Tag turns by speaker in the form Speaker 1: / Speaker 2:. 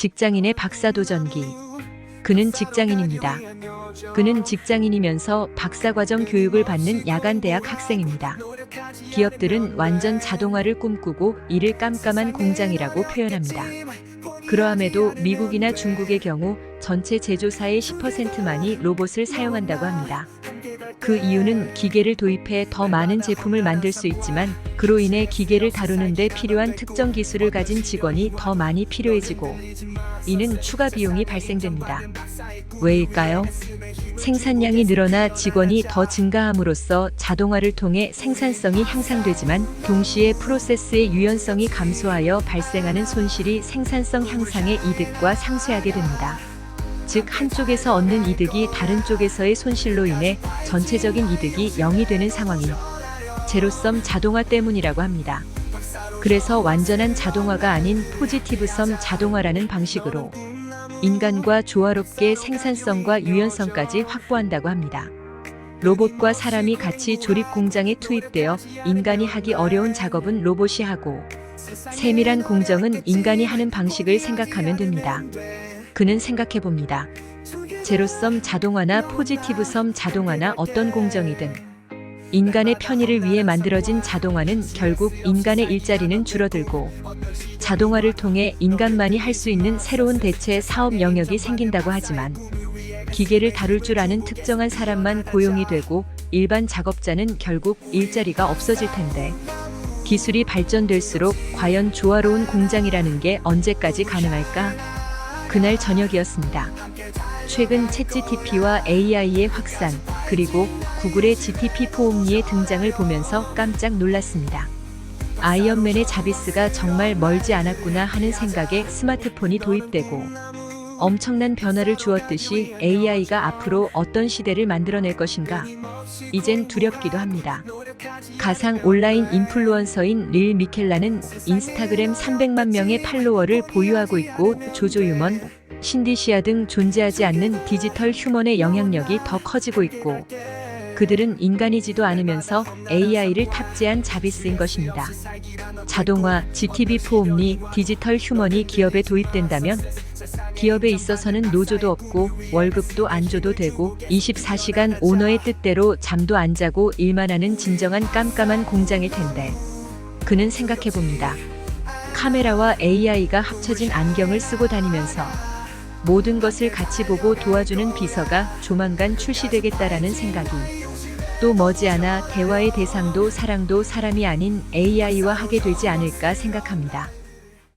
Speaker 1: 직장인의 박사도전기. 그는 직장인입니다. 그는 직장인이면서 박사과정 교육을 받는 야간 대학 학생입니다. 기업들은 완전 자동화를 꿈꾸고 이를 깜깜한 공장이라고 표현합니다. 그러함에도 미국이나 중국의 경우 전체 제조사의 10%만이 로봇을 사용한다고 합니다. 그 이유는 기계를 도입해 더 많은 제품을 만들 수 있지만 그로 인해 기계를 다루는데 필요한 특정 기술을 가진 직원이 더 많이 필요해지고 이는 추가 비용이 발생됩니다. 왜일까요? 생산량이 늘어나 직원이 더 증가함으로써 자동화를 통해 생산성이 향상되지만 동시에 프로세스의 유연성이 감소하여 발생하는 손실이 생산성 향상의 이득과 상쇄하게 됩니다. 즉 한쪽에서 얻는 이득이 다른 쪽에서의 손실로 인해 전체적인 이득이 0이 되는 상황이 제로섬 자동화 때문이라고 합니다. 그래서 완전한 자동화가 아닌 포지티브섬 자동화라는 방식으로 인간과 조화롭게 생산성과 유연성까지 확보한다고 합니다. 로봇과 사람이 같이 조립 공장에 투입되어 인간이 하기 어려운 작업은 로봇이 하고 세밀한 공정은 인간이 하는 방식을 생각하면 됩니다. 그는 생각해 봅니다. 제로섬 자동화나 포지티브섬 자동화나 어떤 공정이든 인간의 편의를 위해 만들어진 자동화는 결국 인간의 일자리는 줄어들고 자동화를 통해 인간만이 할 수 있는 새로운 대체 사업 영역이 생긴다고 하지만 기계를 다룰 줄 아는 특정한 사람만 고용이 되고 일반 작업자는 결국 일자리가 없어질 텐데 기술이 발전될수록 과연 조화로운 공장이라는 게 언제까지 가능할까? 그날 저녁이었습니다. 최근 챗GTP와 AI의 확산, 그리고 구글의 GTP4 옴니의 등장을 보면서 깜짝 놀랐습니다. 아이언맨의 자비스가 정말 멀지 않았구나 하는 생각에 스마트폰이 도입되고 엄청난 변화를 주었듯이 AI가 앞으로 어떤 시대를 만들어낼 것인가? 이젠 두렵기도 합니다. 가상 온라인 인플루언서인 릴 미켈라는 인스타그램 300만 명의 팔로워를 보유하고 있고 조조 유먼, 신디시아 등 존재하지 않는 디지털 휴먼의 영향력이 더 커지고 있고 그들은 인간이지도 않으면서 AI를 탑재한 자비스인 것입니다. 자동화, GTB4 옴니, 디지털 휴먼이 기업에 도입된다면 기업에 있어서는 노조도 없고 월급도 안 줘도 되고 24시간 오너의 뜻대로 잠도 안 자고 일만 하는 진정한 깜깜한 공장일 텐데 그는 생각해 봅니다. 카메라와 AI가 합쳐진 안경을 쓰고 다니면서 모든 것을 같이 보고 도와주는 비서가 조만간 출시되겠다라는 생각이 또 머지않아 대화의 대상도 사랑도 사람이 아닌 AI와 하게 되지 않을까 생각합니다.